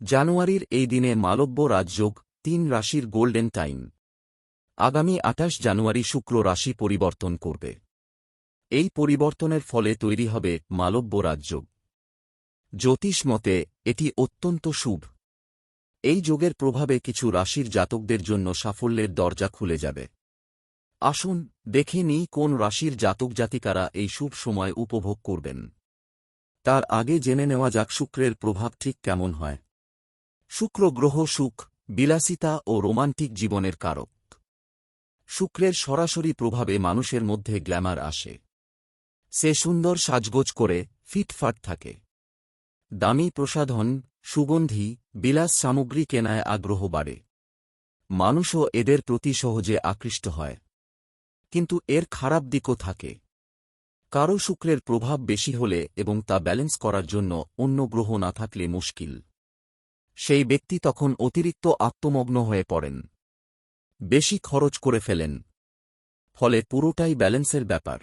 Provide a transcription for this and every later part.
জানুয়ারির এই দিনে মালব্য রাজযোগ, তিন রাশির গোল্ডেন টাইম। আগামী আঠাশ জানুয়ারি শুক্র রাশি পরিবর্তন করবে। এই পরিবর্তনের ফলে তৈরি হবে মালব্য রাজযোগ। জ্যোতিষ মতে, এটি অত্যন্ত শুভ। এই যোগের প্রভাবে কিছু রাশির জাতকদের জন্য সাফল্যের দরজা খুলে যাবে। আসুন দেখে নিই কোন রাশির জাতক জাতিকারা এই শুভ সময় উপভোগ করবেন। তার আগে জেনে নেওয়া যাক শুক্রের প্রভাব ঠিক কেমন হয়। শুক্র গ্রহ সুখ, বিলাসিতা ও রোমান্টিক জীবনের কারক। শুক্রের সরাসরি প্রভাবে মানুষের মধ্যে গ্ল্যামার আসে। সে সুন্দর সাজগোজ করে, ফিটফাট থাকে। দামি প্রসাধন, সুগন্ধি, বিলাস সামগ্রী কেনায় আগ্রহ বাড়ে। মানুষও এদের প্রতি সহজে আকৃষ্ট হয়। কিন্তু এর খারাপ দিকও থাকে। কারও শুক্রের প্রভাব বেশি হলে এবং তা ব্যালেন্স করার জন্য অন্য গ্রহ না থাকলে মুশকিল। সেই ব্যক্তি তখন অতিরিক্ত আত্মমগ্ন হয়ে পড়েন। বেশি খরচ করে ফেলেন। ফলে পুরোটাই ব্যালেন্সের ব্যাপার।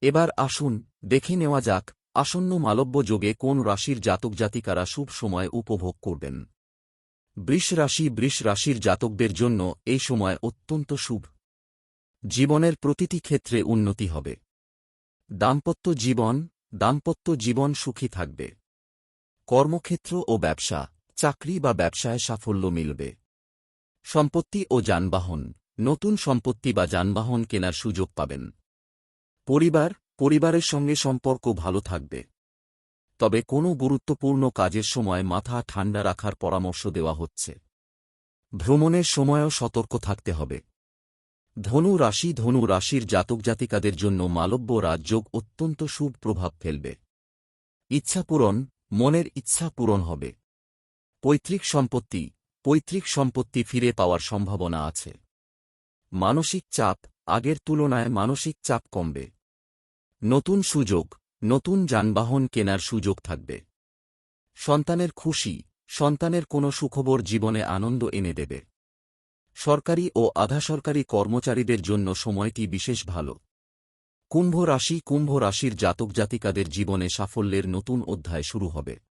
এবার আসুন, দেখে নেওয়া যাক, আসন্ন মালব্য যোগে কোন রাশির জাতক জাতিকারা শুভ সময় উপভোগ করবেন। বৃষ রাশি, বৃষ রাশির জাতকদের জন্য এই সময় অত্যন্ত শুভ। জীবনের প্রতিটি ক্ষেত্রে উন্নতি হবে। দাম্পত্য জীবন দাম্পত্য জীবন সুখী থাকবে। কর্মক্ষেত্র ও ব্যবসা। চাকরি বা ব্যবসায় সাফল্য মিলবে। সম্পত্তি ও যানবাহন। নতুন সম্পত্তি বা যানবাহন কেনার সুযোগ পাবেন। পরিবার, পরিবারের সঙ্গে সম্পর্ক ভালো থাকবে। তবে কোনো গুরুত্বপূর্ণ কাজের সময় মাথা ঠান্ডা রাখার পরামর্শ দেওয়া হচ্ছে। ভ্রমণের সময়ও সতর্ক থাকতে হবে। ধনু রাশি ধনু রাশির জাতক জাতিকাদের জন্য মালব্য রাজযোগ অত্যন্ত শুভ প্রভাব ফেলবে। ইচ্ছা পূরণ, মনের ইচ্ছা পূরণ হবে। পৈতৃক সম্পত্তি পৈতৃক সম্পত্তি ফিরে পাওয়ার সম্ভাবনা আছে। মানসিক চাপ, আগের তুলনায় মানসিক চাপ কমবে। নতুন সুযোগ, নতুন যানবাহন কেনার সুযোগ থাকবে। সন্তানের খুশি, সন্তানের কোনো সুখবর জীবনে আনন্দ এনে দেবে। সরকারি ও আধা সরকারি কর্মচারীদের জন্য সময়টি বিশেষ ভালো। কুম্ভ রাশি কুম্ভ রাশির জাতক জাতিকাদের জীবনে সাফল্যের নতুন অধ্যায় শুরু হবে।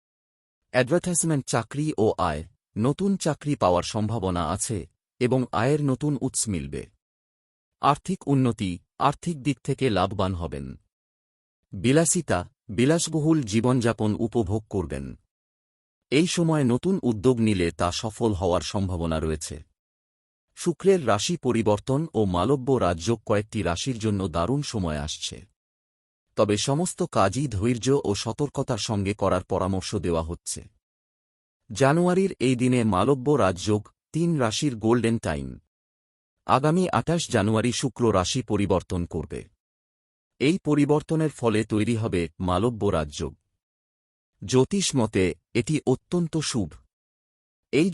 অ্যাডভার্টাইজমেন্ট চাকরি ও আয়, নতুন চাকরি পাওয়ার সম্ভাবনা আছে এবং আয়ের নতুন উৎস মিলবে। আর্থিক উন্নতি, আর্থিক দিক থেকে লাভবান হবেন। বিলাসিতা, বিলাসবহুল জীবনযাপন উপভোগ করবেন। এই সময় নতুন উদ্যোগ নিলে তা সফল হওয়ার সম্ভাবনা রয়েছে। শুক্রের রাশি পরিবর্তন ও মালব্য রাজযোগ কয়েকটি রাশির জন্য দারুণ সময় আসছে। তবে সমস্ত কাজই ধৈর্য ও সতর্কতার সঙ্গে করার পরামর্শ দেওয়া হচ্ছে। জানুয়ারির এই দিনে মালব্য রাজযোগ তিন রাশির গোল্ডেন টাইম। আগামী আঠাশ জানুয়ারি শুক্র রাশি পরিবর্তন করবে। এই পরিবর্তনের ফলে তৈরি হবে মালব্য রাজযোগ। জ্যোতিষ মতে, এটি অত্যন্ত শুভ। এই